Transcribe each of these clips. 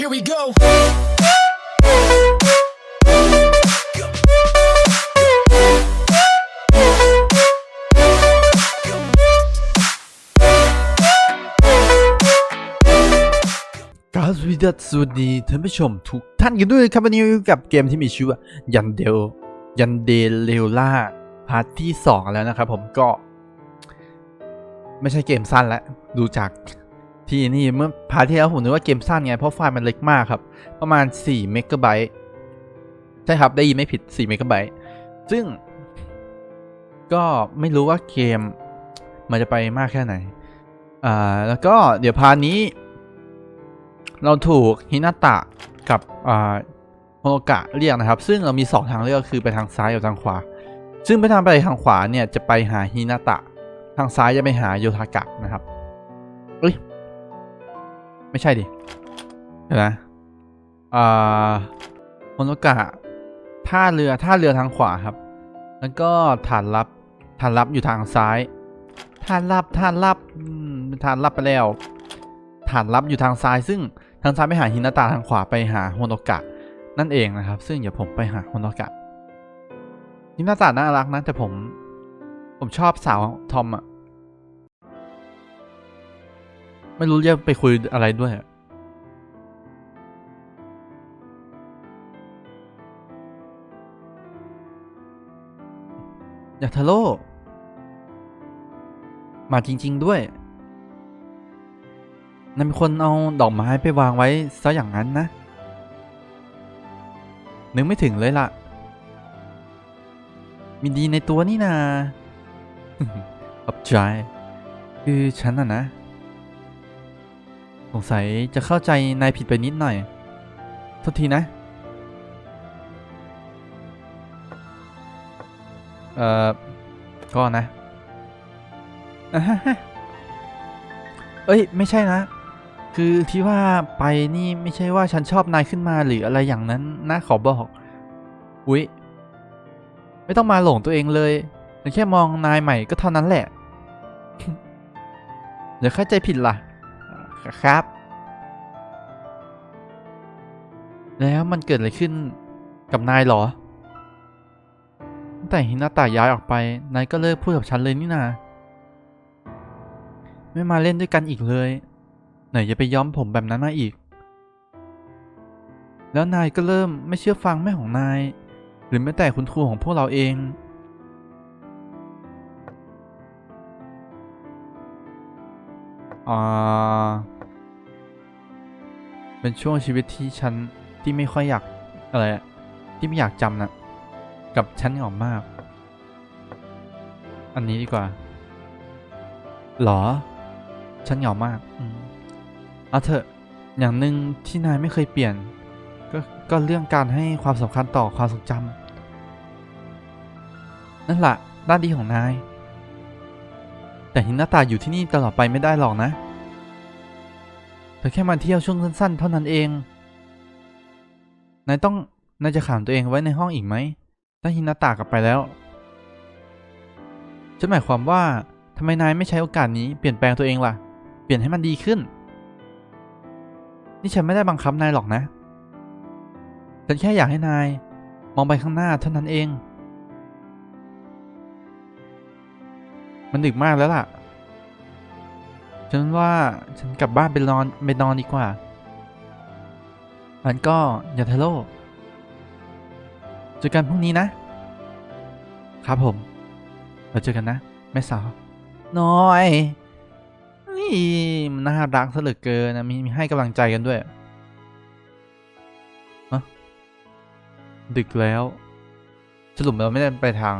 Here we go. กราบสวัสดีสวัสดีท่านผู้ชมทุกท่านกันด้วยครับวันนี้อยู่กับเกมที่มีชื่อว่ายันเดลยันเดเลล่าพาร์ทที่ 2 แล้วนะครับผมก็ ไม่ใช่เกมสั้นแล้วดูจาก ที่นี่เมื่อพาร์ที่แล้วผมนึกว่าเกมสั้นไง เพราะไฟล์มันเล็กมากครับ ประมาณ4เมกะไบต์ใช่ครับ ได้ยินไม่ผิด4เมกะไบต์ซึ่ง ก็ไม่รู้ว่าเกมมันจะไปมากแค่ไหน อ่า แล้วก็เดี๋ยวพาร์ทนี้ เราถูกฮินาตะกับอ่าโฮโนกะเรียกนะครับ ซึ่งเรามี 2 ทางเลือกคือไปทางซ้ายกับทางขวา ซึ่งไปทางไปทางขวาเนี่ยจะไปหาฮินาตะ ทางซ้ายจะไปหาโยทากะนะครับเอ้ย ไม่ใช่ดิเดี๋ยวนะอ่าโฮโนกะท่าเรือท่าเรือทางขวาครับ แล้วก็ฐานลับฐานลับอยู่ทางซ้ายฐานลับฐานลับอืมฐานลับไปแล้วฐานลับอยู่ทางซ้าย ซึ่งทางซ้ายไปหาฮินาตะทางขวาไปหาโฮโนกะ นั่นเองนะครับ ซึ่งเดี๋ยวผมไปหาโฮโนกะฮินาตะน่ารักนะแต่ผม ผมชอบสาวทอมอะ ไม่รู้จะไปคุยอะไรด้วยอยากทาโร่มาจริง ๆ ด้วยนั่นเป็นคนเอาดอกไม้ไปวางไว้ซะอย่างนั้นนะ นึกไม่ถึงเลยล่ะ มีดีในตัวนี่นาขอบใจ คือฉันน่ะนะ สงสัยจะเข้าใจนายผิดไปนิดหน่อยโทษทีนะ เอ่อ ก็นะเอ้ย ไม่ใช่นะ คือที่ว่าไปนี่ไม่ใช่ว่าฉันชอบนายขึ้นมาหรืออะไรอย่างนั้นนะขอบอก อุ๊ย ไม่ต้องมาหลงตัวเองเลยฉันแค่มองนายใหม่ก็เท่านั้นแหละเดี๋ยวเข้าใจผิดล่ะอ่า ครับ แล้วมันเกิดอะไรขึ้นกับนายเหรอ ตั้งแต่ฮินาตะย้ายออกไป นายก็เลิกพูดกับฉันเลยนี่นาไม่มาเล่นด้วยกันอีกเลย ไหนจะไปย้อมผมแบบนั้นมาอีก แล้วนายก็เริ่มไม่เชื่อฟังแม่ของนาย หรือแม้แต่คุณครูของพวกเราเอง เป็นช่วงชีวิตที่ฉันที่ไม่ค่อยอยากอะไรที่ไม่อยากจำนะกับฉันเหงามาก อันนี้ดีกว่า หรอ ฉันเหงามากอืมเอาเถอะอย่างหนึ่งที่นายไม่เคยเปลี่ยน ก็ก็เรื่องการให้ความสำคัญต่อความทรงจำนั่นแหละด้านดีของนาย แต่หินหน้าตาอยู่ที่นี่ตลอดไปไม่ได้หรอกนะ เธอแค่มาเที่ยวช่วงสั้นๆ เท่านั้นเอง นายต้อง นายจะขังตัวเองไว้ในห้องอีกไหม ถ้าฮินาตากลับไปแล้วฉันหมายความว่าทำไมนายไม่ใช้โอกาสนี้เปลี่ยนแปลงตัวเองล่ะ เปลี่ยนให้มันดีขึ้น นี่ฉันไม่ได้บังคับนายหรอกนะ ฉันแค่อยากให้นาย มองไปข้างหน้าเท่านั้นเอง มันดึกมากแล้วล่ะ ฉันว่าฉันกลับบ้านไปนอนไปนอนดีกว่าอันก็อย่าทะโลเจอกันพรุ่งนี้นะ ครับผมเราเจอกันนะ แม่สาว น้อยนี่มันน่ารักซะเหลือเกินนะมีมีให้กำลังใจกันด้วยฮะดึกแล้ว สรุปเราไม่ได้ไปทาง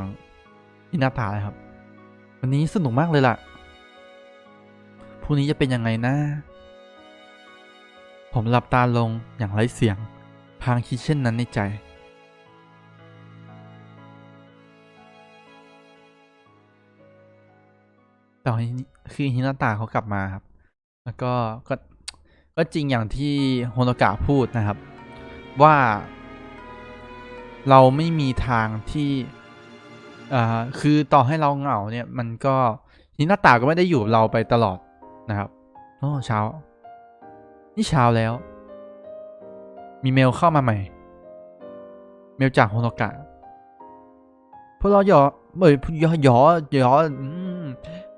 อินาตาเลยครับ วันนี้สนุกมากเลยล่ะพรุ่งนี้จะเป็นยังไงนะ ผมหลับตาลงอย่างไร้เสียง พางคิดเช่นนั้นในใจแต่ว่าคือฮินาตาเขากลับมาครับ แล้วก็ก็ก็จริงอย่างที่โฮโนกะพูดนะครับ ว่าเราไม่มีทางที่ อ่าคือต่อให้เราเหงาเนี่ยมันก็ฮินาตาก็ไม่ได้อยู่กับเราไปตลอดนะครับโอ้เช้า นี่เช้าแล้ว มีเมลเข้ามาใหม่ เมลจากโฮโนกะพวกเราหยอเอ้ยหยอหยอหยออืม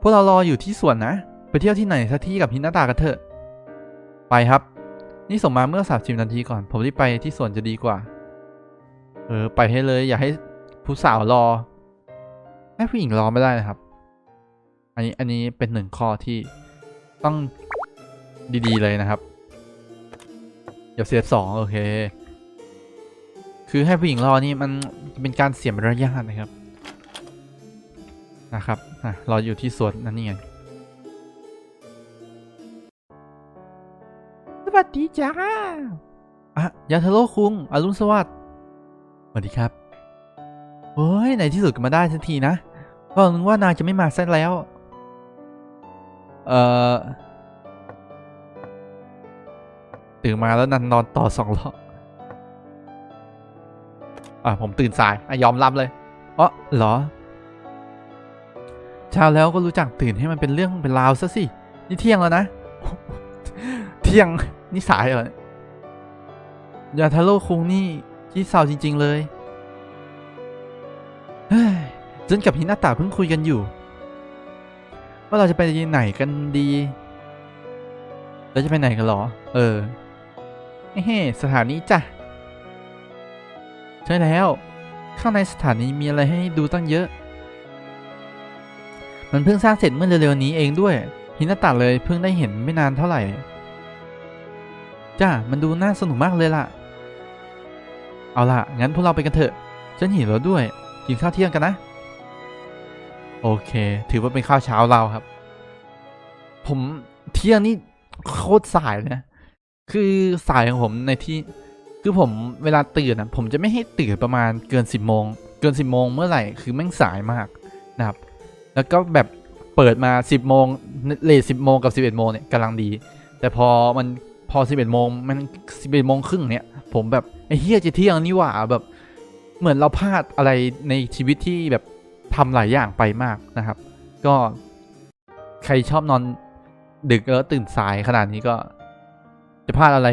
พวกเรารออยู่ที่สวนนะ ไปเที่ยวที่ไหนสักที่กับฮินาตากันเถอะ ไปครับ นี่ส่งมาเมื่อสามสิบนาทีก่อน ผมรีบไปที่สวนจะดีกว่า เออ ไปให้เลย อย่าให้ผู้สาวรอ ให้ผู้หญิงรอไม่ได้นะครับ อันนี้อันนี้เป็นหนึ่งข้อที่ต้องดีๆเลยนะครับอย่าเสียสองโอเค คือให้ผู้หญิงรอนี่มันเป็นการเสียมารยาทนะครับนะครับอะรออยู่ที่สวนนั่นนี่ไงสวัสดีจ้าอะยาทาโร่คุงอรุณสวัสดิ์สวัสดีครับ โอ้ยในที่สุดก็มาได้ทันทีนะ ก็นึกว่านางจะไม่มาซะแล้ว เอ่อตื่นมาแล้วนันนอนต่อสองรอบอะผมตื่นสายอะยอมรับเลยอ๋อเหรอเช้าแล้วก็รู้จักตื่นให้มันเป็นเรื่องเป็นราวซะสิ นี่เที่ยงแล้วนะ เที่ยงนี่สายเหรอยาทาโร่คุงนี่ขี้เศร้าจริง ๆ เลยเฮ้ย จนกับฮินาตะเพิ่งคุยกันอยู่ ว่าเราจะไปไหนกันดีเราจะไปไหนกันหรอ เออเฮ้สถานีจ้ะใช่แล้ว ข้างในสถานีมีอะไรให้ดูตั้งเยอะ มันเพิ่งสร้างเสร็จเมื่อเร็วๆนี้เองด้วย ฮินาตะเลยเพิ่งได้เห็นไม่นานเท่าไหร่ จ้ามันดูน่าสนุกมากเลยล่ะ เอาล่ะ งั้นพวกเราไปกันเถอะฉันหิวแล้วด้วย กินข้าวเที่ยงกันนะ โอเค ถือว่าเป็นข้าวเช้าเราครับ ผมเที่ยงนี่โคตรสายเลยนะ คือสายของผมในที่ คือผมเวลาตื่นนะผมจะไม่ให้ตื่นประมาณเกิน10โมง เกิน10โมงเมื่อไหร่คือแม่งสายมากนะครับ แล้วก็แบบเปิดมา10โมงเลท10โมงกับ11โมงเนี่ยกำลังดี แต่พอมันพอ11โมงมัน11โมงครึ่งเนี่ย ผมแบบไอ้เฮียจะเที่ยงนี่หว่าแบบ เหมือนเราพลาดอะไรในชีวิตที่แบบ ทำหลายอย่างไปมากนะครับ ก็ใครชอบนอนดึกแล้วตื่นสายขนาดนี้ก็จะพลาดอะไร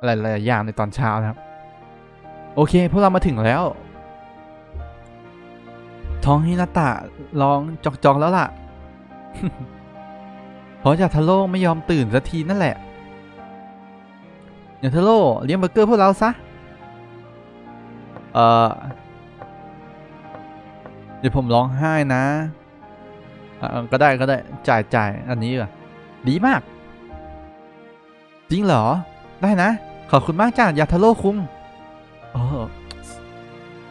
อะไรหลายอย่างในตอนเช้านะครับ โอเคพวกเรามาถึงแล้ว ท้องฮินาตะลองจอกๆแล้วล่ะ เพราะจากทาโร่ไม่ยอมตื่นสักทีนั่นแหละอย่างทาโร่เลี้ยงเบอร์เกอร์พวกเราซะ เออ ดี๋ยวผมร้องไห้นะเอ่อก็ได้ก็ได้จ่ายจ่ายอันนี้ก่อนดีมาก จริงเหรอ ได้นะ ขอบคุณมากจ้ายาทาโร่คุงเออ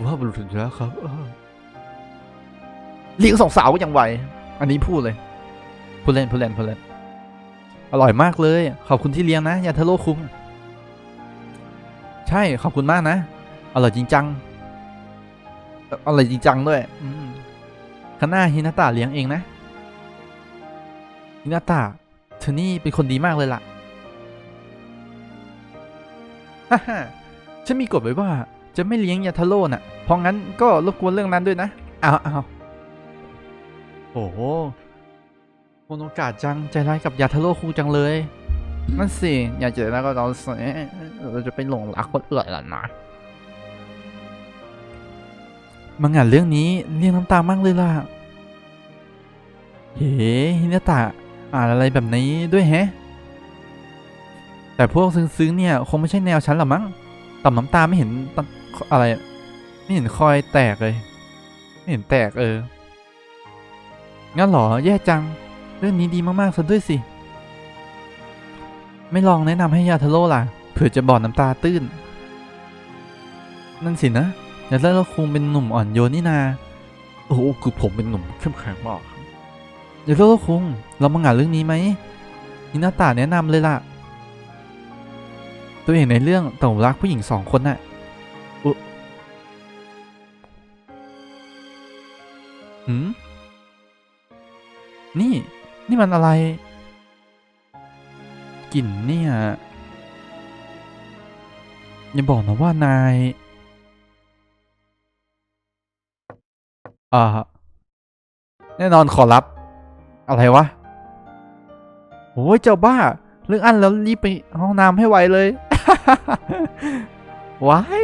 ว่าบรุษถึงแล้วครับเออเลี้ยงสองสาวก็ยังไหว อันนี้พูดเลยพูดเล่นพูดเล่นพูดเล่นอร่อยมากเลย ขอบคุณที่เลี้ยงนะยาทาโร่คุงใช่ขอบคุณมากนะ อร่อยจริงจังเอ่ออร่อยจริงจังด้วยอืมข้างหน้าฮินาตะเลี้ยงเองนะฮินาตะเธอนี่เป็นคนดีมากเลยล่ะฮ่าฮ่าฉันมีกฎไว้ว่าจะไม่เลี้ยงยาทาโร่น่ะ เพราะงั้นก็รบกวนเรื่องนั้นด้วยนะเอาเอาโอ้โหโมโนกาจังใจร้ายกับยาทาโร่คูจังเลยนั่นสิ อยากเจอแล้วก็เราเสเราจะไปหลงรักคนอื่นแล้วนะ มังงะเรื่องนี้เรียกน้ำตามากเลยล่ะ เฮ้ฮินาตะอ่านอะไรแบบนี้ด้วยแฮะ แต่พวกซึ้งๆเนี่ยคงไม่ใช่แนวฉันหรอมั้งต่ำน้ำตาไม่เห็นอะไรไม่เห็นคอยแตกเลย ไม่เห็นแตกเออ งั้นหรอแย่จัง เรื่องนี้ดีมากๆซะด้วยสิ ไม่ลองแนะนำให้ยาทาโร่ล่ะ เผื่อจะบ่อน้ำตาตื้น นั่นสินะ ยาทาโร่คงเป็นหนุ่มอ่อนโยนนี่นา โอ้โหคือผมเป็นหนุ่มเข้มแข็งมากครับยาทาโร่คงเรามางานเรื่องนี้ไหมนินาตาแนะนำเลยล่ะ ตัวเองในเรื่องตกรักผู้หญิงสองคนน่ะอุหืมนี่ นี่มันอะไร กลิ่นเนี่ย อย่าบอกนะว่านาย อ่าแน่นอนขอรับ อะไรวะโอ้ยเจ้าบ้า เรื่องอันแล้วรีบไปห้องน้ำให้ไวเลย ว้าย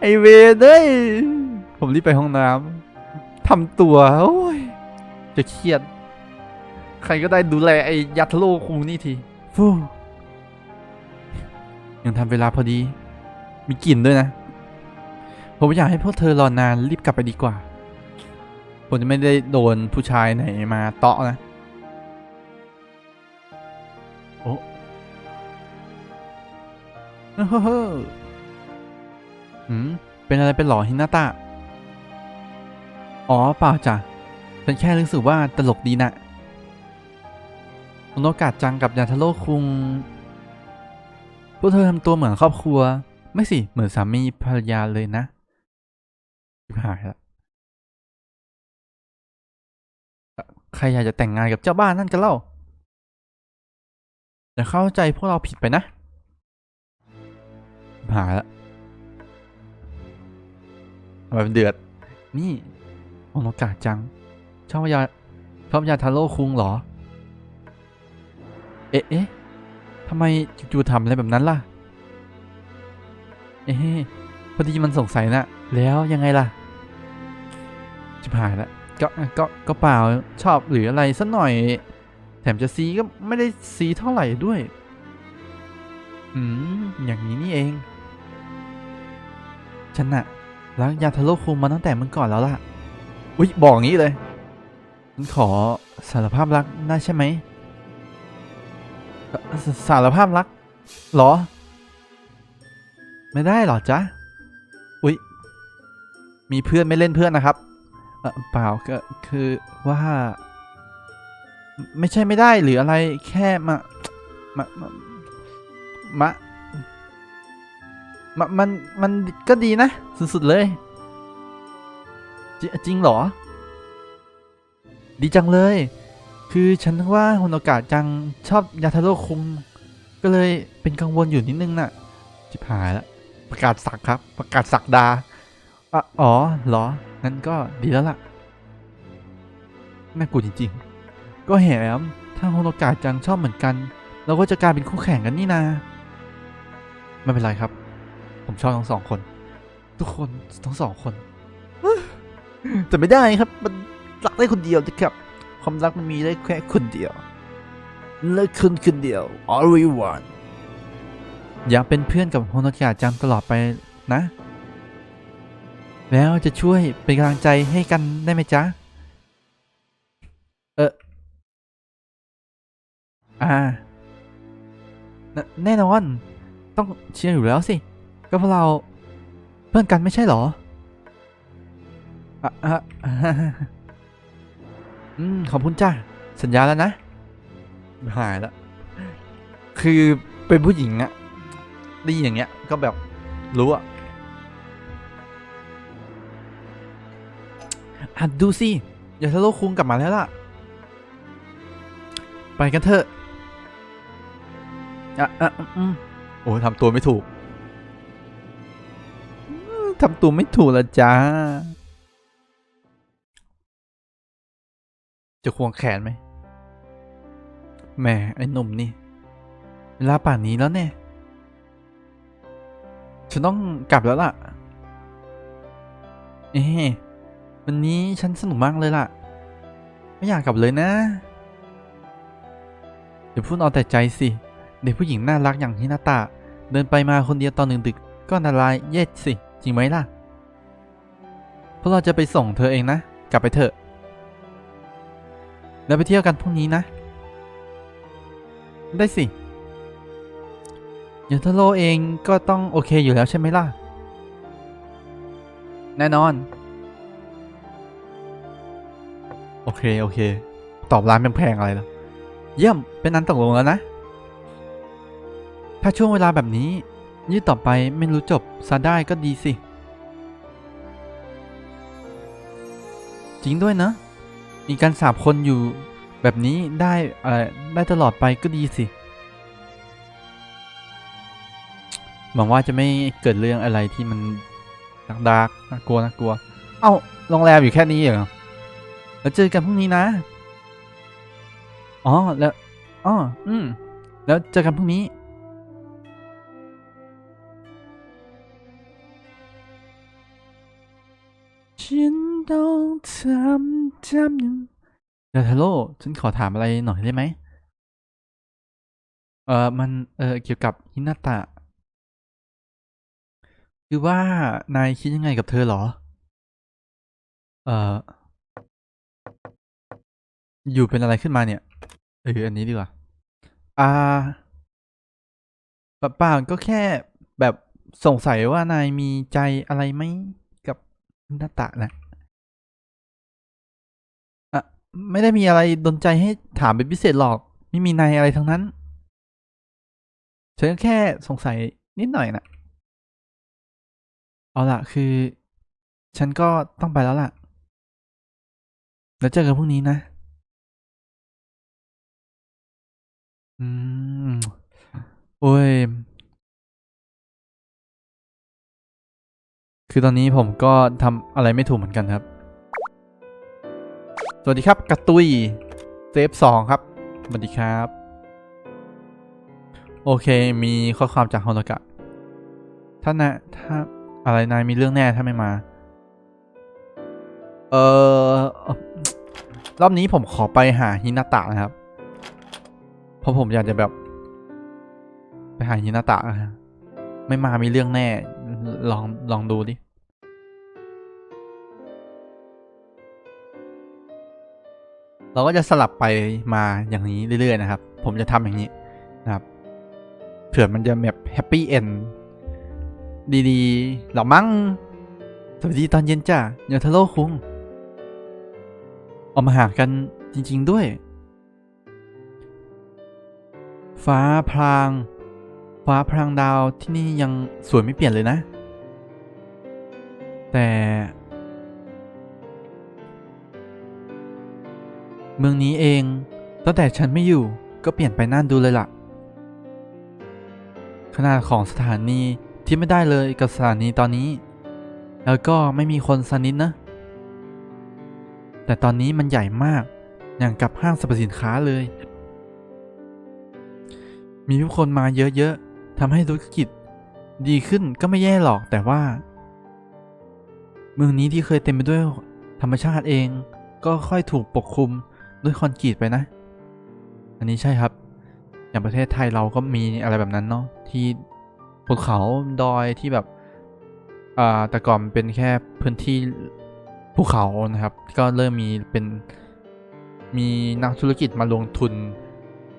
ไอเวเอ้ยผมรีบไปห้องน้ำทำตัว โอ้ย จะเครียด ใครก็ได้ดูแลไอยัตโลคุงนี่ทีฟูยังทำเวลาพอดี มีกลิ่นด้วยนะ ผมอยากให้พวกเธอรอนานรีบกลับไปดีกว่า ผมจะไม่ได้โดนผู้ชายไหนมาเตาะนะ โอ้เฮ้อเฮ้อหืม เป็นอะไรเป็นหรอฮินาตะ อ๋อเปล่าจ้ะฉันแค่รู้สึกว่าตลกดีนะโนกาสจังกับยาทาโร่คุง พวกเธอทำตัวเหมือนครอบครัว ไม่สิ เหมือนสามีภรรยาเลยนะ ชิบหายละใครอยากจะแต่งงานกับเจ้าบ้านนั่นกันเล่าอย่าเข้าใจพวกเราผิดไปนะ หายละทำไมเป็นเดือด นี่โอนกาจัง ชอบยาชอบยาทาโร่คุงเหรอ เอ๊ะเอ๊ะทำไมจู่ๆทำอะไรแบบนั้นล่ะ เอ๊ะพอดีมันสงสัยนะ แล้วยังไงล่ะ จิบหายแล้วก็ก็ก็เปล่าชอบหรืออะไรสักหน่อย แถมจะซีก็ไม่ได้ซีเท่าไหร่ด้วย อืม อย่างนี้นี่เอง ฉันน่ะรักยาทาโร่คุงมาตั้งแต่เมื่อก่อนแล้วล่ะ อุ๊ย บอกงี้เลยฉันขอสารภาพรักได้ใช่ไหมสสารภาพรักหรอ ไม่ได้หรอจ๊ะ อุ๊ย มีเพื่อนไม่เล่นเพื่อนนะครับ เปล่าก็คือว่า ไม่ใช่ไม่ได้หรืออะไรแค่มามามามามามันมันก็ดีนะ สุด ๆ เลยจริจริงเหรอ ดีจังเลย คือฉันว่าฮอนโอกะจังชอบยาทาโร่คุง ก็เลยเป็นกังวลอยู่นิดนึงน่ะจิบหายแล้วประกาศสักครับ ประกาศสักดาอะอ๋อเหรอ งั้นก็ดีแล้วล่ะน่ากลัวจริง ๆ ก็แหมถ้าฮอนโอกะจังชอบเหมือนกัน เราก็จะกลายเป็นคู่แข่งกันนี่นาไม่เป็นไรครับ ผมชอบทั้งสองคน ทุกคนทั้งสองคนแต่ไม่ได้ครับ มันรักได้คนเดียวนะครับ ความรักมันมีได้แค่คนเดียวและคนคนเดียว only one อยากเป็นเพื่อนกับโฮโนกะจังตลอดไปนะ แล้วจะช่วยเป็นกำลังใจให้กันได้ไหมจ๊ะ เอออ่า แน่นอน ต้องเชียร์อยู่แล้วสิ ก็เพราะเราเพื่อนกันไม่ใช่หรออะอะอะอืม ขอบคุณจ้าสัญญาแล้วนะ หายแล้ว คือเป็นผู้หญิงอะได้ยินอย่างเงี้ย ก็แบบรู้อะ อะดูสิยาทาโร่คุงกลับมาแล้วล่ะ ไปกันเถอะอะอะอืมโอ้ทำตัวไม่ถูกทำตัวไม่ถูกละจ้า จะควงแขนไหมแหมไอ้หนุ่มนี่เวลาป่านนี้แล้วเนี่ยฉันต้องกลับแล้วล่ะ เอ๊ วันนี้ฉันสนุกมากเลยล่ะ ไม่อยากกลับเลยนะเดี๋ยวพูดเอาแต่ใจสิ เด็กผู้หญิงน่ารักอย่างฮินาตะเดินไปมาคนเดียวตอนหนึ่งดึกก็อันตรายเย็ดสิ จริงไหมล่ะ พวกเราจะไปส่งเธอเองนะ กลับไปเถอะ แล้วไปเที่ยวกันพรุ่งนี้นะ ได้สิยาทาโรเองก็ต้องโอเคอยู่แล้วใช่ไหมล่ะ แน่นอน โอเค โอเค ตอบร้านแพงๆอะไรแล้วเยี่ยม เป็นนั้นตกลงแล้วนะ ถ้าช่วงเวลาแบบนี้ ยืดต่อไปไม่รู้จบซะได้ก็ดีสิ จริงด้วยนะ มีการสาบคนอยู่แบบนี้ได้อะไรได้ตลอดไปก็ดีสิ หวังว่าจะไม่เกิดเรื่องอะไรที่มันดักดักๆน่ากลัวน่ากลัว เอ้าโรงแรมอยู่แค่นี้เหรอ แล้วเจอกันพรุ่งนี้นะ อ๋อ แล้ว อ๋อ อืม แล้วเจอกันพรุ่งนี้ ฉันต้องทำจำยังเดทโรฉันขอถามอะไรหน่อยได้ไหม เออมัน เออเกี่ยวกับฮินาตะ คือว่านายคิดยังไงกับเธอเหรอ เออ อยู่เป็นอะไรขึ้นมาเนี่ยเอออันนี้ดีกว่า อ่าปะป่าก็แค่แบบสงสัยว่านายมีใจอะไรไหมกับฮินาตะนะอะไม่ได้มีอะไรดนใจให้ถามเป็นพิเศษหรอก ไม่มีนายอะไรทั้งนั้น ฉันก็แค่สงสัยนิดหน่อยนะเอาล่ะ คือ ฉันก็ต้องไปแล้วล่ะ แล้วเจอกันพรุ่งนี้นะ อืม โอ้ย คือตอนนี้ผมก็ทำอะไรไม่ถูกเหมือนกันครับ สวัสดีครับกระตุยเซฟสองครับ สวัสดีครับ โอเค มีข้อความจากฮอนกะถ้านะถ้าอะไรนายมีเรื่องแน่ถ้าไม่มา เออรอบนี้ผมขอไปหาฮินาตะนะครับ ราะผมอยากจะแบบ ไปหาฮินาตะนะฮะไม่มามีเรื่องแน่ ลองลองดูดิเราก็จะสลับไปมาอย่างนี้เรื่อย ๆ นะครับ ผมจะทำอย่างนี้นะครับ เผื่อมันจะแบบแฮปปี้เอนดีๆหรอมั้งสวัสดีตอนเย็นจ้ะยาทาโร่คุงออกมาหากันจริง ๆ ด้วย ฟ้าพราง ฟ้าพรางดาวที่นี่ยังสวยไม่เปลี่ยนเลยนะ แต่ เมืองนี้เองตั้งแต่ฉันไม่อยู่ก็เปลี่ยนไปน่าดูเลยล่ะ ขนาดของสถานีที่ไม่ได้เลยกับสถานีตอนนี้ แล้วก็ไม่มีคนสนิดนะ แต่ตอนนี้มันใหญ่มากอย่างกับห้างสรรพสินค้าเลย มีผู้คนมาเยอะๆทำให้ธุรกิจ ดีขึ้นก็ไม่แย่หรอกแต่ว่า เมืองนี้ที่เคยเต็มไปด้วยธรรมชาติเอง ก็ค่อยถูกปกคลุมด้วยคอนกรีตไปนะ อันนี้ใช่ครับ อย่างประเทศไทยเราก็มีอะไรแบบนั้นเนาะที่ภูเขาดอยที่แบบอ่าแต่ก่อนเป็นแค่พื้นที่ภูเขานะครับ ก็เริ่มมีเป็นมีนักธุรกิจมาลงทุน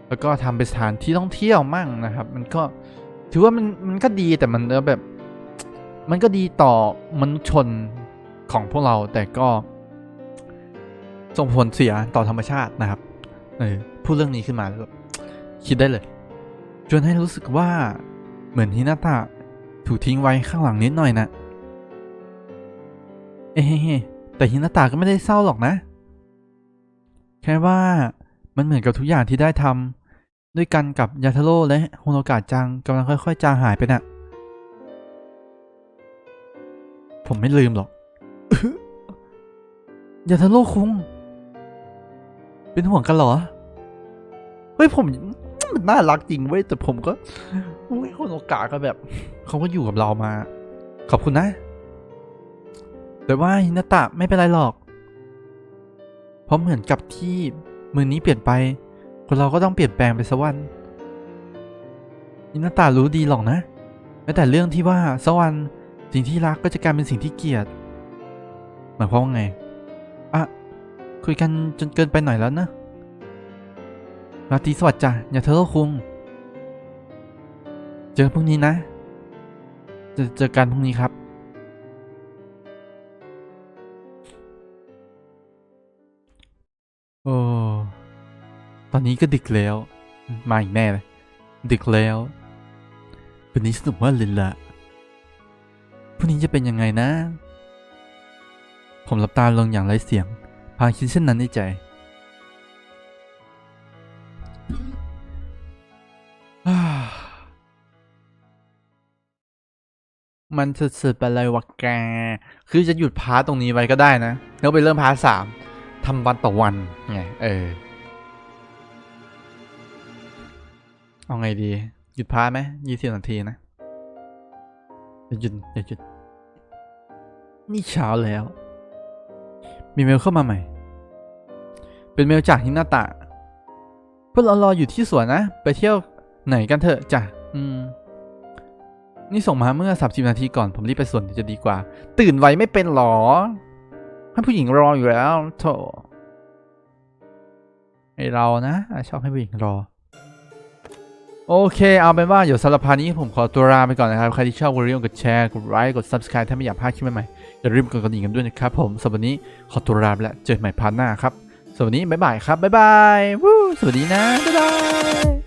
แล้วก็ทำเป็นสถานที่ท่องเที่ยวมั่งนะครับ มันก็ถือว่ามันมันก็ดีแต่มันแบบ มันก็ดีต่อมนุษยชนของพวกเราแต่ก็ส่งผลเสียต่อธรรมชาตินะครับเออพูดเรื่องนี้ขึ้นมาแล้วคิดได้เลยจนให้รู้สึกว่าเหมือนฮินาตะถูกทิ้งไว้ข้างหลังนิดหน่อยนะเอ๊ะแต่ฮินาตะก็ไม่ได้เศร้าหรอกนะ แค่ว่ามันเหมือนกับทุกอย่างที่ได้ทำ ด้วยกันกับยาทาโร่และโฮโนกะจังกำลังค่อยๆ จางหายไปน่ะ ผมไม่ลืมหรอกยาทาโร่คุง เป็นห่วงกันเหรอ เฮ้ย ผมมันน่ารักจริงเว้ย แต่ผมก็อุ้ยโฮโนกะก็แบบ เขาก็อยู่กับเรามา ขอบคุณนะ แต่ว่าฮินาตะไม่เป็นไรหรอก เพราะเหมือนกับที่เมืองนี้เปลี่ยนไป คนเราก็ต้องเปลี่ยนแปลงไปสักวันฮินาตะรู้ดีหรอกนะแม้แต่เรื่องที่ว่าสักวันสิ่งที่รักก็จะกลายเป็นสิ่งที่เกลียดหมายความว่าไงอะคุยกันจนเกินไปหน่อยแล้วนะราตรีสวัสดิ์จ้ะอย่าเธอโลคุง เจอพรุ่งนี้นะจอเจอกันพรุ่งนี้ครับโอ้ ตอนนี้ก็ดึกแล้ว มาอีกแน่เลยดึกแล้ว วันนี้สนุกมากเลยล่ะพรุ่งนี้จะเป็นยังไงนะ ผมหลับตาลงอย่างไร้เสียง พาคิดเช่นนั้นในใจมันสุดๆไปเลยวะแก คือจะหยุดพาร์ตรงนี้ไว้ก็ได้นะ แล้วไปเริ่มพาร์ทสามทำวันต่อวันไง เออ เอาไงดี หยุดพาร์ทไหมยี่สิบนาทีนะอย่าหยุดอย่าหยุด นี่เช้าแล้ว มีเมลเข้ามาใหม่ เป็นเมลจากฮินาตะพวกเรารออยู่ที่สวนนะ ไปเที่ยวไหนกันเถอะจ้ะอืม นี่ส่งมาเมื่อ30นาทีก่อน ผมรีบไปสวนจะดีกว่า ตื่นไวไม่เป็นหรอให้ผู้หญิงรออยู่แล้วโถไอเรานะ ชอบให้ผู้หญิงรอ โอเคเอาเป็นว่าเดี๋ยวสำหรับพานี้ผมขอตัวลาไปก่อนนะครับ ใครที่ชอบก็อย่าลืมกดแชร์ กดไลค์ กด subscribe ถ้าไม่อยากพลาดคลิปใหม่ๆอย่าลืมกดกระดิ่งกันด้วยนะครับผมสำหรับวันนี้ขอตัวลาไปแล้วเจอกันใหม่พาร์ทหน้าครับสำหรับวันนี้บ๊ายบายครับบ๊ายบายวู้สวัสดีนะบ๊ายบาย